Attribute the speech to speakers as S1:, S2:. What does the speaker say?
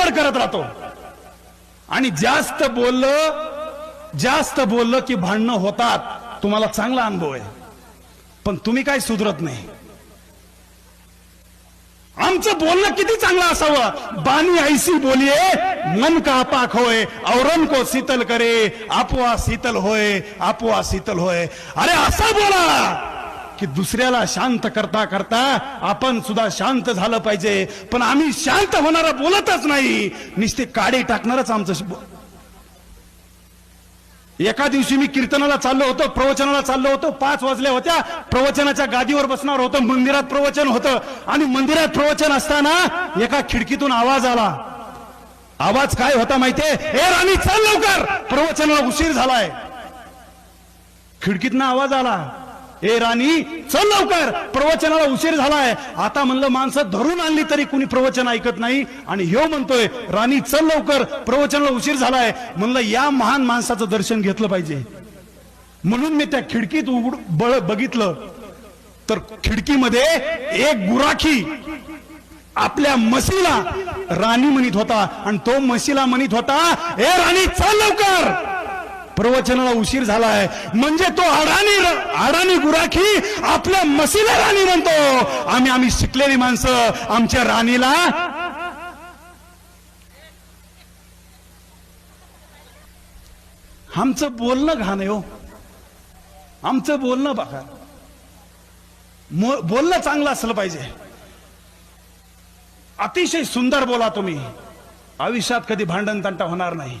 S1: बडबड करत राहतो. आणि जास्त बोललं जास्त बोललं की भांडणं होतात. तुम्हाला चांगला अनुभव आहे. पण तुम्ही काय सुधरत नाही. आमचं बोलणं किती चांगलं असावं. बानी ऐसी बोलिये मन का पाक होय औरन को शीतल करे आपोआ शीतल होय आपोआ शीतल होय. अरे असा बोला. की दुसऱ्याला शांत करता करता आपण सुद्धा शांत झालं पाहिजे. पण आम्ही शांत होणारा बोलतच नाही. नुसते काडे टाकणारच आमचं एका दिवशी मी कीर्तनाला चाललो होतो प्रवचनाला चाललो होतो. पाच वाजल्या होत्या. प्रवचनाच्या गादीवर बसणार होतं. मंदिरात प्रवचन होतं. आणि मंदिरात प्रवचन असताना एका खिडकीतून आवाज आला. आवाज काय होता माहितीये ए राणी चल लवकर. प्रवचनाला उशीर झालाय. खिडकीतनं आवाज आला. ए राणी चल लवकर. प्रवचनाला उशीर झालाय. आता म्हणलं माणसं धरून आणली तरी कुणी प्रवचन ऐकत नाही. आणि ह्यो म्हणतोय राणी चल लवकर. प्रवचनाला उशीर झालाय. म्हणलं या महान माणसाचं दर्शन घेतलं पाहिजे. म्हणून मी त्या खिडकीत उघड बळ बघितलं. तर खिडकीमध्ये एक गुराखी आपल्या मसीला राणी म्हणत होता. आणि तो म्हशीला म्हणित होता ए राणी चल लवकर. प्रवचनाला उशीर झालाय. म्हणजे तो अडाणी अडाणी गुराखी आपल्या मसीला राणी म्हणतो. आम्ही आम्ही शिकलेली माणसं आमच्या राणीला. आमचं बोलणं घाण हो. आमचं बोलणं बघा. बोलणं चांगलं असलं पाहिजे. अतिशय सुंदर बोला तुम्ही. आयुष्यात कधी भांडण तंटा होणार नाही.